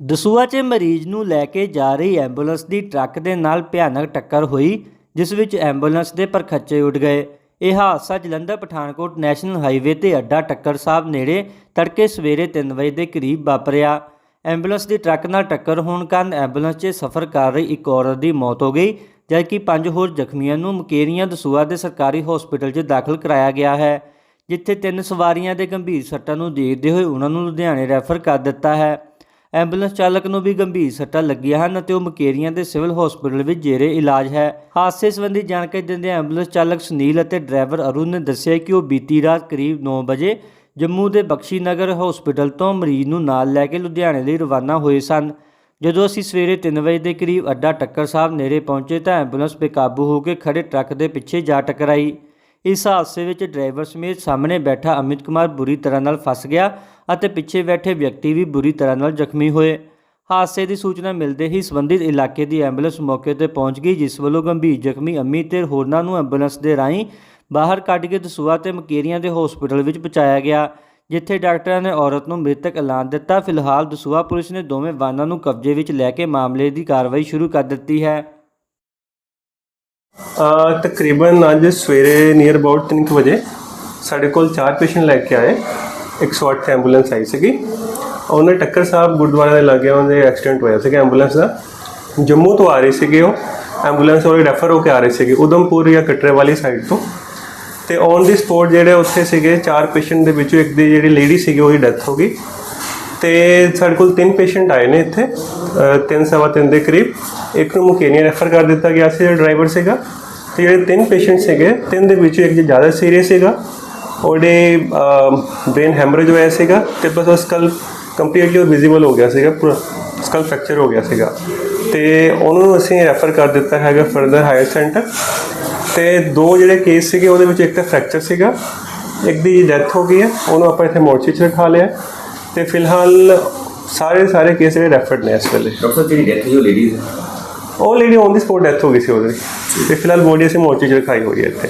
ਦਸੂਆ 'ਚ ਮਰੀਜ਼ ਨੂੰ ਲੈ ਕੇ ਜਾ ਰਹੀ ਐਂਬੂਲੈਂਸ ਦੀ ਟਰੱਕ ਦੇ ਨਾਲ ਭਿਆਨਕ ਟੱਕਰ ਹੋਈ, ਜਿਸ ਵਿੱਚ ਐਂਬੂਲੈਂਸ ਦੇ ਪਰਖੱਚੇ ਉੱਡ ਗਏ। ਇਹ ਹਾਦਸਾ ਜਲੰਧਰ ਪਠਾਨਕੋਟ ਨੈਸ਼ਨਲ ਹਾਈਵੇ ਤੇ ਅੱਡਾ ਟੱਕਰ ਸਾਹਿਬ ਨੇੜੇ ਤੜਕੇ ਸਵੇਰੇ 3 ਵਜੇ ਦੇ ਕਰੀਬ ਵਾਪਰਿਆ। ਐਂਬੂਲੈਂਸ ਦੀ ਟਰੱਕ ਨਾਲ ਟੱਕਰ ਹੋਣ ਕਾਰਨ ਐਂਬੂਲੈਂਸ 'ਚ ਸਫ਼ਰ ਕਰ ਰਹੀ ਇੱਕ ਔਰਤ ਦੀ ਮੌਤ ਹੋ ਗਈ, ਜਦਕਿ ਪੰਜ ਹੋਰ ਜ਼ਖਮੀਆਂ ਨੂੰ ਮੁਕੇਰੀਆਂ ਦਸੂਆ ਦੇ ਸਰਕਾਰੀ ਹਸਪਤਾਲ 'ਚ ਦਾਖਲ ਕਰਾਇਆ ਗਿਆ ਹੈ, ਜਿੱਥੇ ਤਿੰਨ ਸਵਾਰੀਆਂ ਦੇ ਗੰਭੀਰ ਸੱਟਾਂ ਨੂੰ ਦੇਖਦੇ ਹੋਏ ਉਹਨਾਂ ਨੂੰ ਲੁਧਿਆਣੇ ਰੈਫਰ ਕਰ ਦਿੱਤਾ ਹੈ। ਐਂਬੂਲੈਂਸ ਚਾਲਕ ਨੂੰ ਵੀ ਗੰਭੀਰ ਸੱਟਾਂ ਲੱਗੀਆਂ ਹਨ ਅਤੇ ਉਹ ਮਕੇਰੀਆਂ ਦੇ ਸਿਵਲ ਹਸਪਤਾਲ ਵਿੱਚ ਜੇਰੇ ਇਲਾਜ ਹੈ। ਹਾਦਸੇ ਸੰਬੰਧੀ ਜਾਣਕਾਰੀ ਦਿੰਦੇ ਐਂਬੂਲੈਂਸ ਚਾਲਕ ਸੁਨੀਲ ਅਤੇ ਡਰਾਈਵਰ ਅਰੁਣ ਨੇ ਦੱਸਿਆ ਕਿ ਉਹ ਬੀਤੀ ਰਾਤ ਕਰੀਬ 9 ਵਜੇ ਜੰਮੂ ਦੇ ਬਖਸ਼ੀ ਨਗਰ ਹਸਪਤਾਲ ਤੋਂ ਮਰੀਜ਼ ਨੂੰ ਨਾਲ ਲੈ ਕੇ ਲੁਧਿਆਣੇ ਲਈ ਰਵਾਨਾ ਹੋਏ ਸਨ। ਜਦੋਂ ਅਸੀਂ ਸਵੇਰੇ 3 ਵਜੇ ਦੇ ਕਰੀਬ ਅੱਡਾ ਟੱਕਰ ਸਾਹਿਬ ਨੇੜੇ ਪਹੁੰਚੇ ਤਾਂ ਐਂਬੂਲੈਂਸ ਬੇਕਾਬੂ ਹੋ ਕੇ ਖੜੇ ਟਰੱਕ ਦੇ ਪਿੱਛੇ ਜਾ ਟਕਰਾਈ। ਇਸ ਹਾਦਸੇ ਵਿੱਚ ਡਰਾਈਵਰ ਸਮੇਤ ਸਾਹਮਣੇ ਬੈਠਾ ਅਮਿਤ ਕੁਮਾਰ ਬੁਰੀ ਤਰ੍ਹਾਂ ਨਾਲ ਫਸ ਗਿਆ ਅਤੇ ਪਿੱਛੇ ਬੈਠੇ ਵਿਅਕਤੀ ਵੀ ਬੁਰੀ ਤਰ੍ਹਾਂ ਨਾਲ ਜ਼ਖਮੀ ਹੋਏ। ਹਾਦਸੇ ਦੀ ਸੂਚਨਾ ਮਿਲਦੇ ਹੀ ਸੰਬੰਧਿਤ ਇਲਾਕੇ ਦੀ ਐਂਬੂਲੈਂਸ ਮੌਕੇ ਤੇ ਪਹੁੰਚ ਗਈ, ਜਿਸ ਵੱਲੋਂ ਗੰਭੀਰ ਜ਼ਖਮੀ ਅਮਿਤ ਤੇ ਹੋਰਨਾਂ ਨੂੰ ਐਂਬੂਲੈਂਸ ਦੇ ਰਾਹੀਂ ਬਾਹਰ ਕੱਢ ਕੇ ਦਸੂਆ ਤੇ ਮਕੇਰੀਆਂ ਦੇ ਹਸਪਤਾਲ ਵਿੱਚ ਪਹੁੰਚਾਇਆ ਗਿਆ, ਜਿੱਥੇ ਡਾਕਟਰਾਂ ਨੇ ਔਰਤ ਨੂੰ ਮ੍ਰਿਤਕ ਐਲਾਨ ਦਿੱਤਾ। ਫਿਲਹਾਲ ਦਸੂਆ ਪੁਲਿਸ ਨੇ ਦੋਵੇਂ ਵਾਹਨਾਂ ਨੂੰ ਕਬਜ਼ੇ ਵਿੱਚ ਲੈ ਕੇ ਮਾਮਲੇ ਦੀ ਕਾਰਵਾਈ ਸ਼ੁਰੂ ਕਰ ਦਿੱਤੀ ਹੈ। ਤਕਰੀਬਨ ਅੱਜ ਸਵੇਰੇ ਨੀਅਰ ਅਬਾਊਟ 3 ਵਜੇ ਸਾਡੇ ਕੋਲ ਚਾਰ ਪੇਸ਼ੈਂਟ ਲੈ ਕੇ ਆਏ। 108 ਐਂਬੂਲੈਂਸ ਆਈ ਸੀਗੀ। ਉਹਨੇ ਟੱਕਰ ਸਾਹਿਬ ਗੁਰਦੁਆਰੇ ਦੇ ਲਾਗੇ ਉਹਦੇ ਐਕਸੀਡੈਂਟ ਹੋਇਆ ਸੀਗਾ ਐਂਬੂਲੈਂਸ ਦਾ। ਜੰਮੂ ਤੋਂ ਆ ਰਹੇ ਸੀਗੇ ਉਹ। ਐਂਬੂਲੈਂਸ ਉਹ ਰੈਫਰ ਹੋ ਕੇ ਆ ਰਹੇ ਸੀਗੇ ਉਦਮਪੁਰ ਜਾਂ ਕਟਰੇ ਵਾਲੀ ਸਾਈਡ ਤੋਂ। ਤੇ ਔਨ ਦੀ ਸਪੋਟ ਜਿਹੜੇ ਉੱਥੇ ਸੀਗੇ ਚਾਰ ਪੇਸ਼ੈਂਟ ਦੇ ਵਿੱਚੋਂ ਇੱਕ ਦੀ ਜਿਹੜੀ ਲੇਡੀ ਸੀਗੀ ਉਹਦੀ ਡੈਥ ਹੋ ਗਈ। ਤੇ ਸਾਡੇ ਕੋਲ ਤਿੰਨ ਪੇਸ਼ੈਂਟ ਆਏ ਨੇ ਇੱਥੇ। ਅ, ਤਿੰਨ ਸਵਾ ਤਿੰਨ ਦੇ ਕਰੀਬ। ਇੱਕ ਨੂੰ ਮੁਕੇਨੀਆ ਰੈਫਰ ਕਰ ਦਿੱਤਾ ਗਿਆ ਸੀ ਜਿਹੜਾ ਡਰਾਈਵਰ ਸੀਗਾ। ਤੇ ਜਿਹੜੇ ਤਿੰਨ ਪੇਸ਼ੈਂਟ ਸੀਗੇ, ਤਿੰਨ ਦੇ ਵਿੱਚੋਂ ਇੱਕ ਜ਼ਿਆਦਾ ਸੀਰੀਅਸ ਸੀਗਾ, ਉਹਦੇ ਬ੍ਰੇਨ ਹੈਮਰੇਜ ਹੋਇਆ ਸੀਗਾ ਤੇ ਬਸ ਉਹ ਸਕਲ ਕੰਪਲੀਟਲੀ ਵਿਜ਼ੀਬਲ ਹੋ ਗਿਆ ਸੀਗਾ, ਪੂਰਾ ਸਕਲ ਫ੍ਰੈਕਚਰ ਹੋ ਗਿਆ ਸੀਗਾ। ਤੇ ਉਹਨੂੰ ਅਸੀਂ ਰੈਫਰ ਕਰ ਦਿੱਤਾ ਹੈਗਾ ਫਰਦਰ ਹਾਇਰ ਸੈਂਟਰ ਤੇ ਦੋ ਜਿਹੜੇ ਕੇਸ ਸੀਗੇ, ਉਹਦੇ ਵਿੱਚ ਇੱਕ ਤਾਂ ਫ੍ਰੈਕਚਰ ਸੀਗਾ, ਇੱਕ ਦੀ ਡੈਥ ਹੋ ਗਈ ਹੈ, ਉਹਨੂੰ ਆਪਾਂ ਇੱਥੇ ਮੋਰਚੇ 'ਚ ਰਖਾ ਲਿਆ। ਤੇ ਫਿਲਹਾਲ ਸਾਰੇ ਸਾਰੇ ਕੇਸ ਜਿਹੜੇ ਰੈਫਰਡ ਨੇ ਇਸ ਵੇਲੇ। ਡਾਕਟਰ ਜਿਹੜੀ ਡੈਥ ਹੋਈ ਉਹ ਲੇਡੀਜ਼ ਹੈ। ਉਹ ਔਨ ਦੀ ਸਪੋਟ ਡੈਥ ਹੋ ਗਈ ਸੀ ਉਹਦੀ। ਤੇ ਫਿਲਹਾਲ ਬੋਡੀ ਅਸੀਂ ਮੋਰਚੇ 'ਚ ਰਖਾਈ ਹੋਈ ਹੈ ਇੱਥੇ।